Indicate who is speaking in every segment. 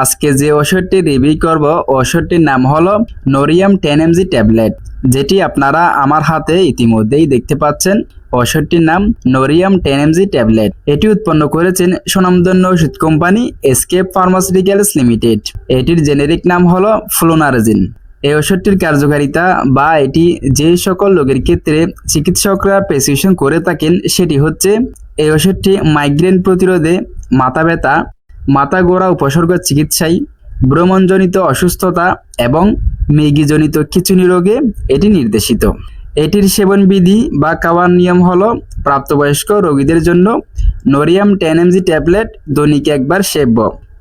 Speaker 1: আজকে যে ওষুধটি রিভিউ করব ওষুধটির নাম হলো নোরিয়াম টেন এমজি ট্যাবলেট, যেটি আপনারা আমার হাতে ইতিমধ্যেই দেখতে পাচ্ছেন। ওষুধটির নাম নোরিয়াম টেন এমজি ট্যাবলেট। এটি উৎপন্ন করেছেন সুনামধন্য ওষুধ কোম্পানি এসকেপ ফার্মাসিউটিক্যালস লিমিটেড। এটির জেনেরিক নাম হলো ফ্লোনারজিন। এই ওষুধটির কার্যকারিতা বা এটি যে সকল রোগের ক্ষেত্রে চিকিৎসকরা প্রেসক্রিপশন করে থাকেন, সেটি হচ্ছে, এই ওষুধটি মাইগ্রেন প্রতিরোধে মাথা ব্যথা মাথা গোড়া উপসর্গ চিকিৎসায় ভ্রমণজনিত অসুস্থতা এবং মেগিজনিত খিচুনি রোগে এটি নির্দেশিত। এটির সেবন বিধি বা খাওয়ার নিয়ম হল প্রাপ্তবয়স্ক রোগীদের জন্য নোরিয়াম টেন এমজি ট্যাবলেট দৈনিক একবার সেব্য।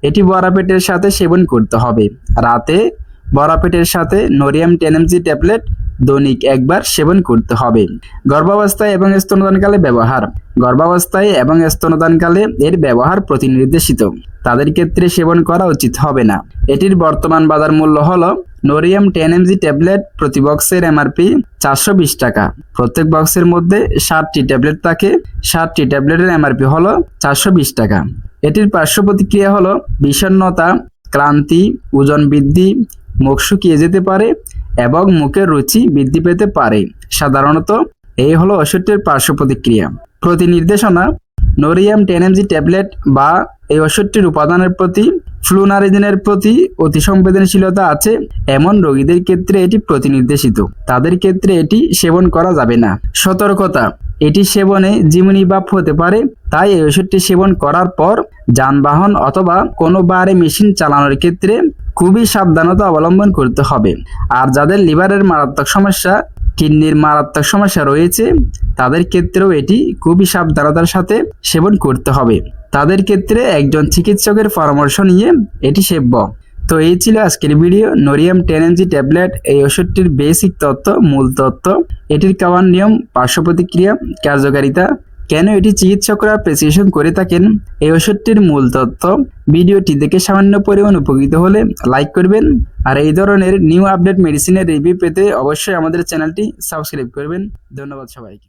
Speaker 1: এটি বড়া পেটের সাথে সেবন করতে হবে। রাতে বড়া পেটের সাথে নোরিয়াম টেন এমজি ট্যাবলেট দৈনিক একবার সেবন করতে হবে। গর্ভাবস্থায় এবং স্তনদানকালে ব্যবহার। গর্ভাবস্থায় এবং স্তনদানকালে এর ব্যবহার প্রতিনির্দেশিত। তাদের ক্ষেত্রে সেবন করা উচিত হবে না। এটির বর্তমান বাজার মূল্য হলো নোরিয়াম টেন এমজি ট্যাবলেট প্রতি বক্সের এমআরপি চারশো বিশ টাকা। প্রত্যেক বক্সের মধ্যে ষাটটি ট্যাবলেট থাকে। ষাটটি ট্যাবলেটের এমআরপি হলো চারশো বিশ টাকা। এটির পার্শ্ব প্রতিক্রিয়া হলো বিষণ্ণতা, ক্লান্তি, ওজন বৃদ্ধি মুখ শুকিয়ে যেতে পারে এবং মুখের রুচি বৃদ্ধি পেতে পারে। সাধারণত, এই হলো ওষুধটির পার্শ্ব প্রতিক্রিয়া। প্রতি নির্দেশনা নোরিয়াম টেন এমজি ট্যাবলেট বা এই ওষুধটির উপাদানের প্রতি, ফ্লুনারিজিনের প্রতি অতি সংবেদনশীলতা আছে। এমন রোগীদের ক্ষেত্রে এটি প্রতিনির্দেশিত। তাদের ক্ষেত্রে এটি সেবন করা যাবে না। সতর্কতা, এটি সেবনে জিমুনি বাপ হতে পারে। তাই এই ওষুধটি সেবন করার পর, যানবাহন অথবা কোনো বারে মেশিন চালানোর ক্ষেত্রে খুবই সাবধানতা অবলম্বন করতে হবে। আর যাদের লিভারের মারাত্মক সমস্যা, কিডনির মারাত্মক সমস্যা রয়েছে, তাদের ক্ষেত্রেও এটি খুবই সাবধানতার সাথে সেবন করতে হবে। তাদের ক্ষেত্রে একজন চিকিৎসকের পরামর্শ নিয়ে এটি সেব্য। তো এই ছিল আজকের video. Norium ten mg tablet, এই ওষুধটির বেসিক তত্ত্ব, মূল তত্ত্ব, এটির খাওয়ার নিয়ম, পার্শ্ব প্রতিক্রিয়া, কার্যকারিতা কেন এটি চিকিৎসকরা প্রেসক্রিপশন করে থাকেন? এই ওষুধটির মূল তথ্য ভিডিওটি দেখে সামান্য পরিমাণ উপকৃত হলে লাইক করবেন। আর এই ধরনের নিউ আপডেট মেডিসিনের রিভিউ পেতে অবশ্যই আমাদের চ্যানেলটি সাবস্ক্রাইব করবেন। ধন্যবাদ সবাইকে।